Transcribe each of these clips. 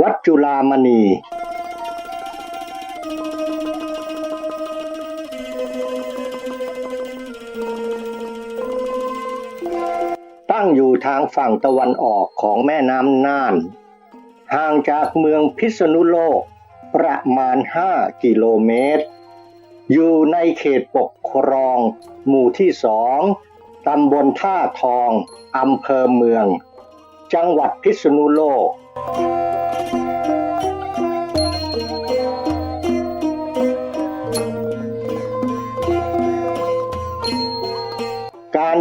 วัดจุฬามณี ตั้งอยู่ทางฝั่งตะวันออกของแม่น้ำน่าน ห่างจากเมืองพิษณุโลกประมาณ 5 กิโลเมตร อยู่ในเขตปกครอง หมู่ที่สองตำบลท่าทอง อำเภอเมือง จังหวัดพิษณุโลก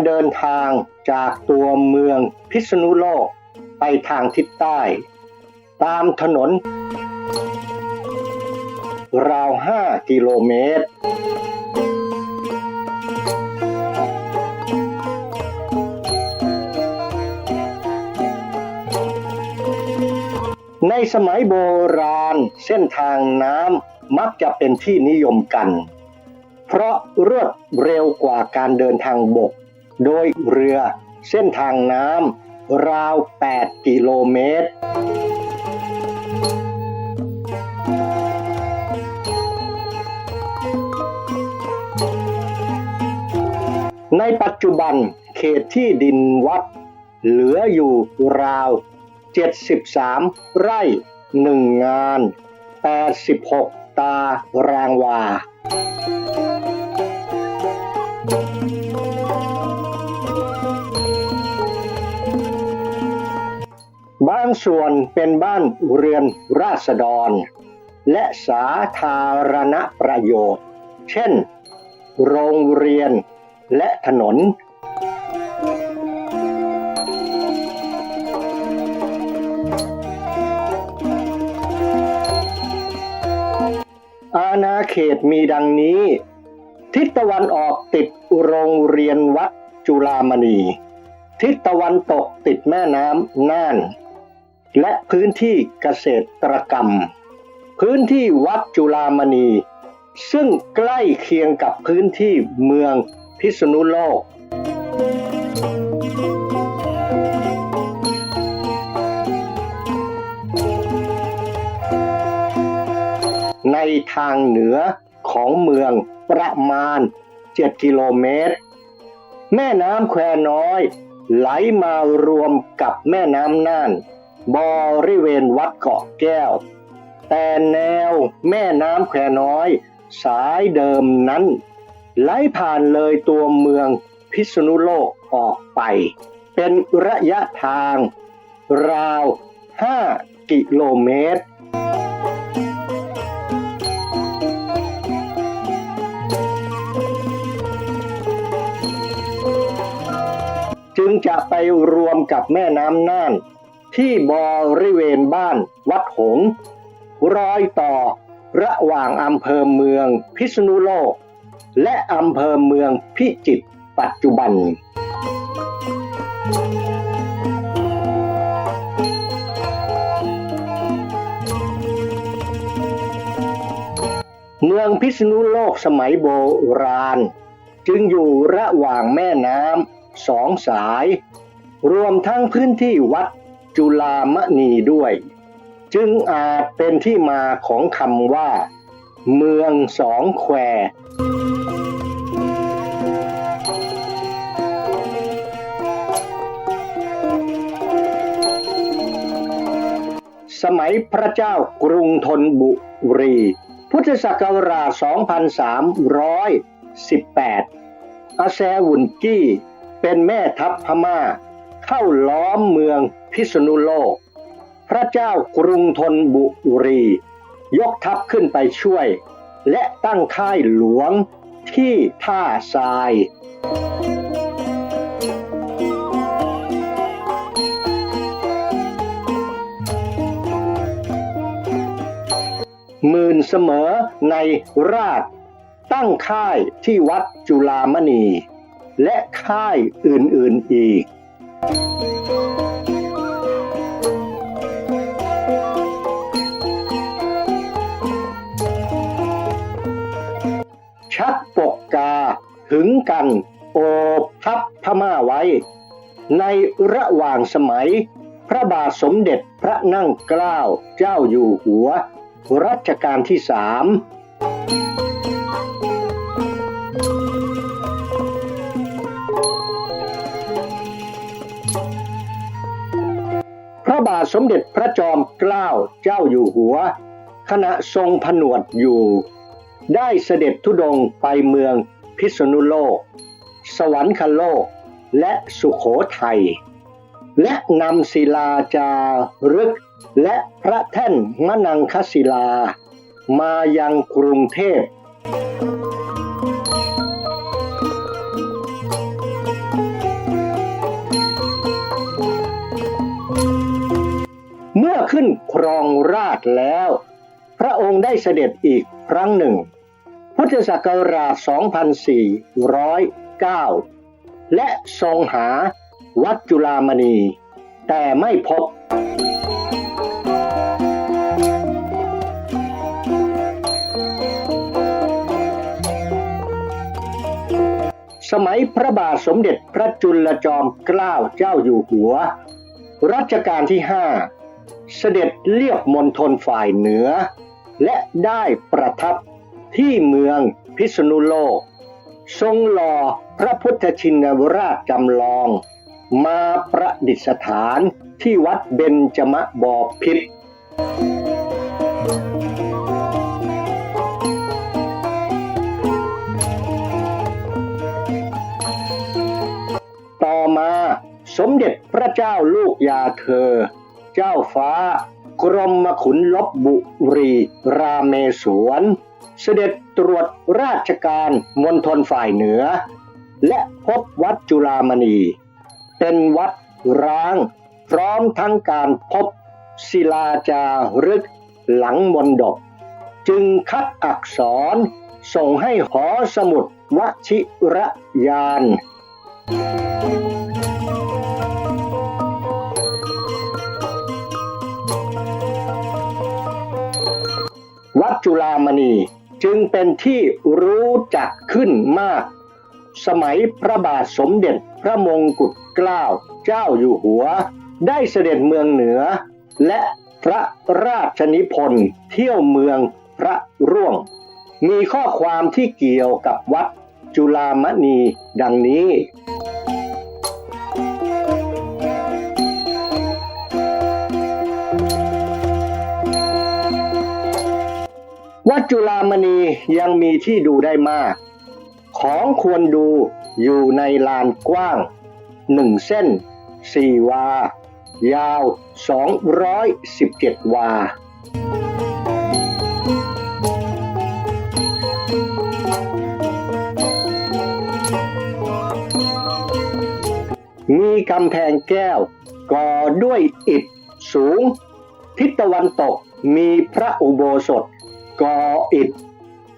เดินทางจากตัวเมืองพิษณุโลกไปทางทิศใต้ ตามถนน ราว 5 กิโลเมตร ในสมัยโบราณเส้นทางน้ำมักจะเป็นที่นิยมกัน เพราะรวดเร็วกว่าการเดินทางบก โดยเรือเส้นทางน้ำราว 8 กิโลเมตร ในปัจจุบันเขตที่ดินวัด เหลืออยู่ราว 73 ไร่หนึ่งงาน 86 ตารางวาางส่วนเป็นบ้านเรือนราษฎร และสาธารณประโยชน์ เช่น โรงเรียนและถนน อาณาเขตมีดังนี้ ทิศตะวันออกติดโรงเรียนวัดจุฬามณี ทิศตะวันตกติดแม่น้ำน่าน และพื้นที่เกษตรกรรม พื้นที่วัดจุฬามณี ซึ่งใกล้เคียงกับพื้นที่เมืองพิษณุโลก ในทางเหนือของเมืองประมาณ 7 กิโลเมตร แม่น้ำแควน้อยไหลมารวมกับแม่น้ำน่าน บริเวณวัดเกาะแก้ว แต่แนวแม่น้ำแควน้อย สายเดิมนั้น ไหลผ่านเลยตัวเมืองพิษณุโลกออกไป เป็นระยะทาง ราว 5 กิโลเมตรจึงจะไปรวมกับแม่น้ำน่าน ที่บริเวณบ้านวัดหงรอยต่อระหว่างอำเภอเมืองพิษณุโลก และอำเภอเมืองพิจิตรปัจจุบัน เมืองพิษณุโลกสมัยโบราณ จึงอยู่ระหว่างแม่น้ำสองสาย รวมทั้งพื้นที่วัด จุลามณีด้วย จึงอาจเป็นที่มาของคำว่า เมืองสองแควสมัยพระเจ้ากรุงธนบุรี พุทธศักราช 2318 อาแซวุนกี้ เป็นแม่ทัพพม่า เข้าล้อมเมืองพิษณุโลก พระเจ้ากรุงธนบุรี ยกทัพขึ้นไปช่วย และตั้งค่ายหลวงที่ท่าทรายหมื่นเสมอในราช ตั้งค่ายที่วัดจุฬามณี และค่ายอื่นๆอีก ชักปกกาถึงกันโอบทับพม่าไว้ ในระหว่างสมัย พระบาทสมเด็จพระนั่งเกล้าเจ้าอยู่หัว รัชกาลที่สาม ระบาทสมเด็จพระจอมเกล้าเจ้าอยู่หัว ขณะทรงผนวดอยู่ ได้เสด็จธุดงไปเมืองพิษณุโลก สวรรคโลก และสุขโขทัย และนำศิลาจารึก และพระแท่นมนังคศิลา มายังกรุงเทพ ขึ้นครองราชแล้ว พระองค์ได้เสด็จอีกครั้งหนึ่ง พุทธศักราช 2409 และทรงหาวัดจุฬามณี แต่ไม่พบสมัยพระบาทสมเด็จพระจุลจอมเกล้าเจ้าอยู่หัว รัชกาลที่ห้า เสด็จเลียบมณฑลฝ่ายเหนือ และได้ประทับที่เมืองพิษณุโลก ทรงหล่อพระพุทธชินราชจำลอง มาประดิษฐานที่วัดเบญจมบพิตรต่อมาสมเด็จพระเจ้าลูกยาเธอ เจ้าฟ้ากรมขุนลบบุรีราเมศวร เสด็จตรวจราชการมณฑลฝ่ายเหนือ และพบวัดจุฬามณี เป็นวัดร้าง พร้อมทั้งการพบศิลาจารึกหลังมนดบจึงคัดอักษรส่งให้หอสมุดวชิระยานวัด จุฬามณี จึงเป็นที่รู้จักขึ้นมาก สมัยพระบาทสมเด็จพระมงกุฎเกล้าเจ้าอยู่หัว ได้เสด็จเมืองเหนือ และพระราชนิพนธ์เที่ยวเมืองพระร่วง มีข้อความที่เกี่ยวกับวัดจุฬามณีดังนี้ วัดจุฬามณียังมีที่ดูได้มาก ของควรดูอยู่ในลานกว้างหนึ่งเส้นสี่วา ยาว 217 วา มีกำแพงแก้ว ก่อด้วยอิฐสูง ทิศตะวันตกมีพระอุโบสถ ก่ออิฐ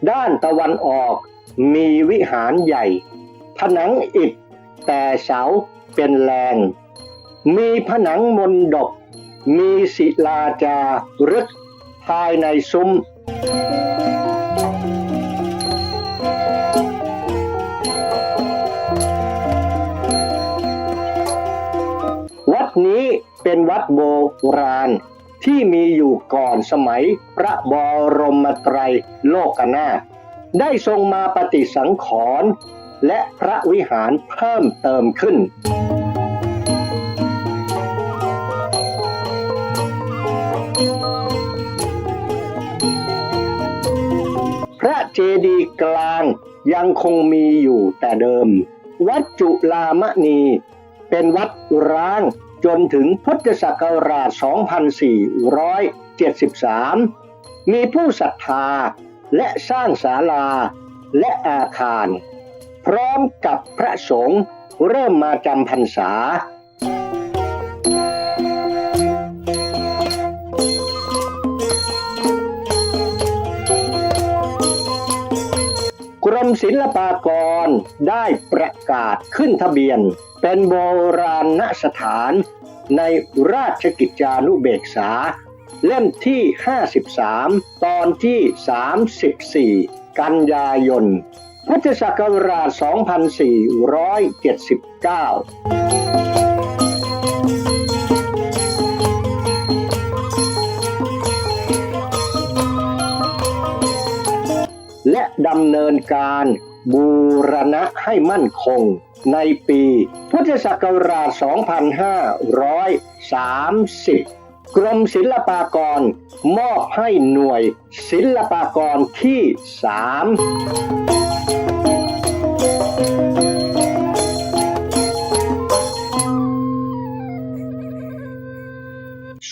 ด้านตะวันออกมีวิหารใหญ่ ผนังอิฐแต่เสาเป็นแรง มีผนังมนดบมีศิลาจารึกภายในซุ้ม วัดนี้เป็นวัดโบราณ ที่มีอยู่ก่อนสมัยพระบรมไตรโลกนาถได้ทรงมาปฏิสังขรณ์และพระวิหารเพิ่มเติมขึ้น พระเจดีย์กลางยังคงมีอยู่แต่เดิม วัดจุลามณีเป็นวัดร้าง จนถึงพุทธศักราช 2473 มีผู้ศรัทธาและสร้างศาลาและอาคาร พร้อมกับพระสงฆ์เริ่มมาจำพรรษา ศิลปากรได้ประกาศขึ้นทะเบียน เป็นโบราณสถานในราชกิจจานุเบกษา เล่มที่ 53 ตอนที่ 34 กันยายน พุทธศักราช 2479 และดำเนินการบูรณะให้มั่นคง ในปีพุทธศักราช 2530 กรมศิลปากร มอบให้หน่วยศิลปากรที่ 3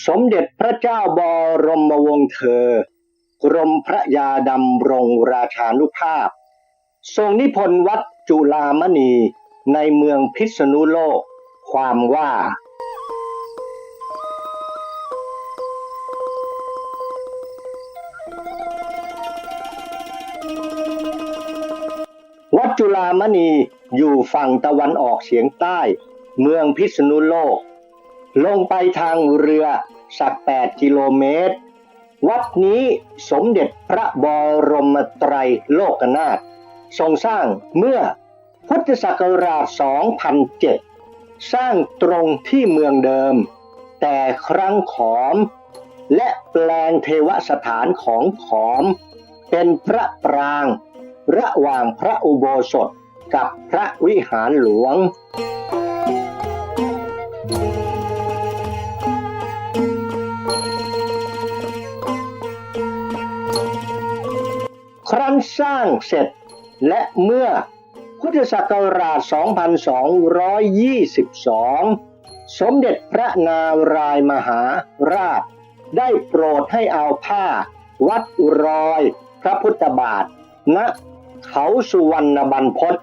สมเด็จพระเจ้าบรมวงศ์เธอ กรมพระยาดำรงราชานุภาพ ทรงนิพนธ์วัดจุลามณีในเมืองพิษณุโลก ความว่า วัดจุลามณีอยู่ฝั่งตะวันออกเฉียงใต้ เมืองพิษณุโลก ลงไปทางเรือสัก 8 กิโลเมตร วัดนี้สมเด็จพระบรมไตรโลกนาถทรงสร้างเมื่อพุทธศักราช 2007 สร้างตรงที่เมืองเดิม แต่ครั้งขอม และแปลงเทวสถานของขอม เป็นพระปราง ระหว่างพระอุโบสถกับพระวิหารหลวง ครั้นสร้างเสร็จ และเมื่อพุทธศักราช 2222 สมเด็จพระนารายมหาราช ได้โปรดให้เอาผ้า วัดรอยพระพุทธบาทณเขาสุวรรณบรรพต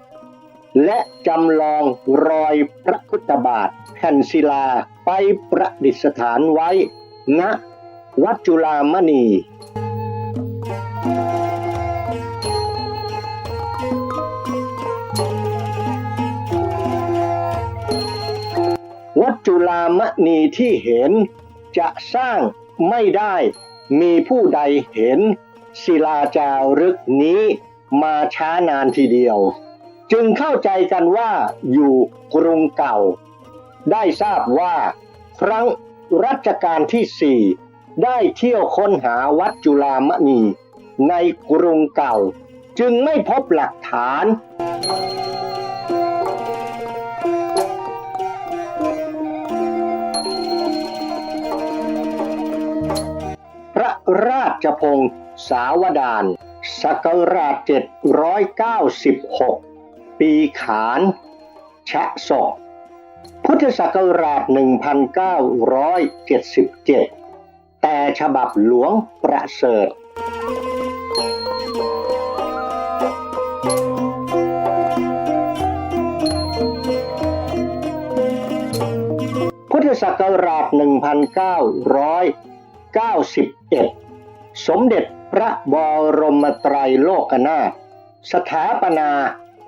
และจำลองรอยพระพุทธบาทแผ่นศิลาไปประดิษฐานไว้ณวัดจุลามณี วัดจุลามณีที่เห็น จะสร้างไม่ได้มีผู้ใดเห็น ศิลาจารึกนี้มาช้านานทีเดียว จึงเข้าใจกันว่าอยู่กรุงเก่า ได้ทราบว่า ครั้งรัชกาลที่สี่ได้เที่ยวค้นหาวัดจุลามณีในกรุงเก่า จึงไม่พบหลักฐาน ราชพงศ์สาวดานศักราช796 ปีขานชะศอกพุทธศักราช 1977 แต่ฉบับหลวงประเสริฐพุทธศักราช 1991 สมเด็จพระบรมไตรโลกนาถสถาปนา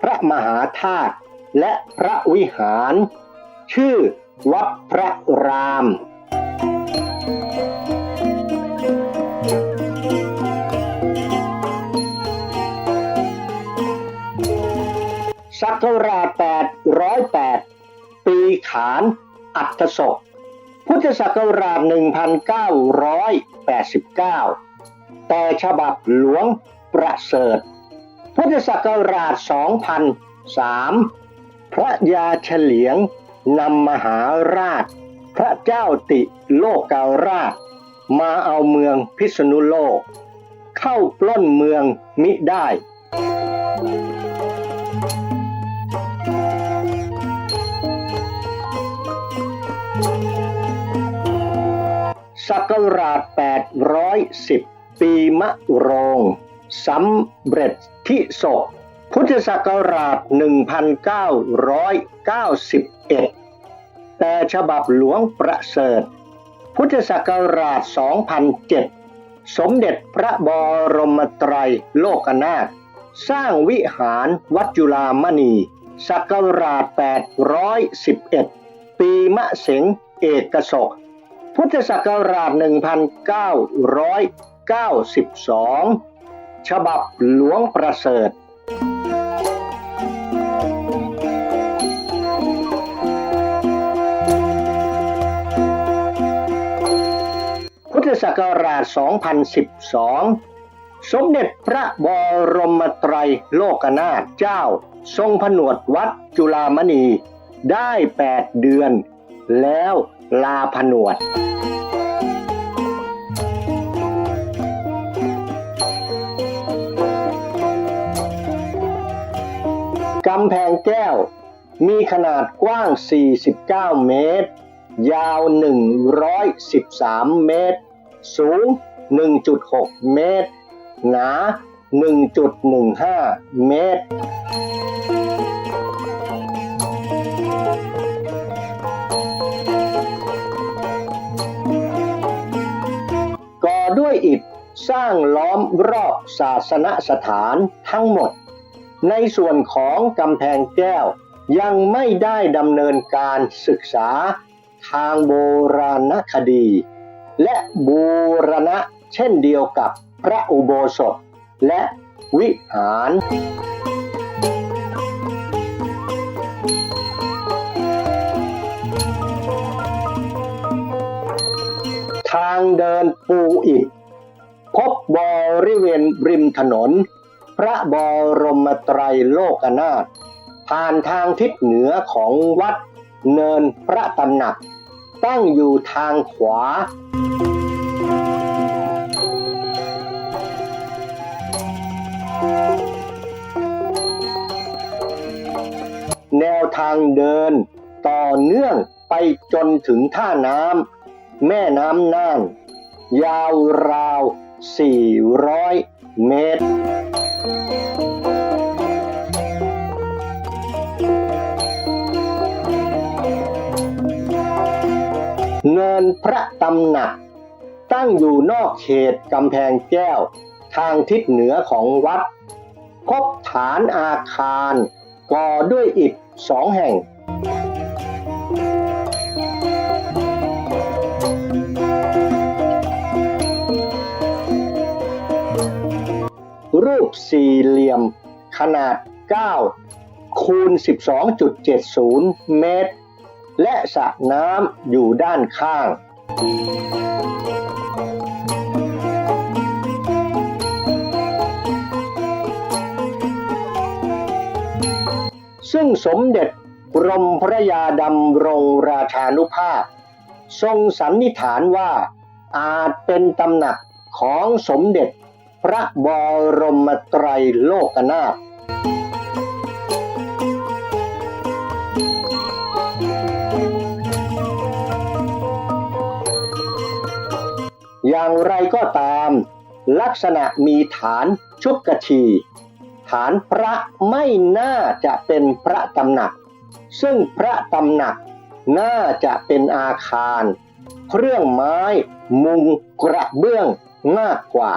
พระมหาธาตุและพระวิหาร ชื่อวัดพระราม ศักราช808 ปีขานอัตศก พุทธศักราช 1989 แต่ฉบับหลวงประเสริฐ พุทธศักราช 2003 พระยาเฉลียงนำมหาราช พระเจ้าติโลการาช มาเอาเมืองพิษณุโลก เข้าปล้นเมืองมิได้ ศักราช 810 ปีมะโรงสำเร็จที่ศกพุทธศักราช 1991 แต่ฉบับหลวงประเสริฐ พุทธศักราช 2007 สมเด็จพระบรมไตรโลกนาถสร้างวิหารวัดจุลามณีศักราช 811 ปีมะเสงเอกศก พุทธศักราช 1992 ฉบับหลวงประเสริฐ พุทธศักราช 2012 สมเด็จพระบรมไตรโลกนาถเจ้า ทรงผนวดวัดจุฬามณีได้แปดเดือนแล้ว ลาผนวด กำแพงแก้ว มีขนาดกว้าง 49 เมตร ยาว 113 เมตร สูง 1.6 เมตร หนา 1.15 เมตร ด้วยอิฐสร้างล้อมรอบศาสนสถานทั้งหมด ในส่วนของกำแพงแก้วยังไม่ได้ดำเนินการศึกษาทางโบราณคดี และบูรณะเช่นเดียวกับพระอุโบสถและวิหาร ทางเดินปูอิฐพบบริเวณริมถนน พระบรมไตรโลกนาถผ่านทางทิศเหนือของวัดเนินพระตำหนัก ตั้งอยู่ทางขวา แนวทางเดินต่อเนื่องไปจนถึงท่าน้ำ แม่น้ำน่าน ยาวราว 400 เมตร เนินพระตำหนัก ตั้งอยู่นอกเขตกำแพงแก้ว ทางทิศเหนือของวัด พบฐานอาคาร ก่อด้วยอิฐสองแห่ง รูปสี่เหลี่ยม ขนาด 9 คูณ 12.70 เมตร และสระน้ำอยู่ด้านข้างซึ่งสมเด็จกรมพระยาดำรงราชานุภาพ ทรงสันนิษฐานว่าอาจเป็นตำหนักของสมเด็จ พระบรมไตรโลกนาถอย่างไรก็ตาม ลักษณะมีฐานชุกกชีฐานพระไม่น่าจะเป็นพระตำหนัก ซึ่งพระตำหนักน่าจะเป็นอาคาร เครื่องไม้ มุงกระเบื้อง มากกว่า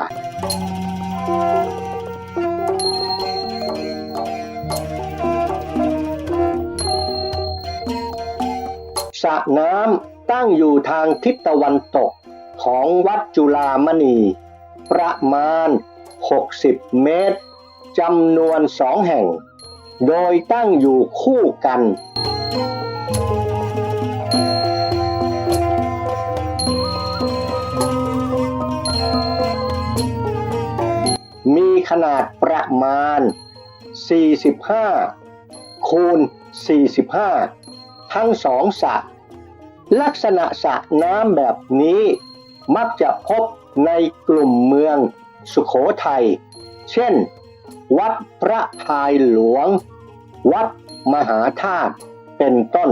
สระน้ำตั้งอยู่ทางทิศตะวันตกของวัดจุฬามณี ประมาณ 60 เมตรจำนวนสองแห่ง โดยตั้งอยู่คู่กัน นาดประมาณ 45 คูณ 45 ทั้งสองสระลักษณะสระน้ำแบบนี้มักจะพบในกลุ่มเมืองสุขโขทัย เช่น วัดพระพายหลวง วัดมหาธาตุ เป็นต้น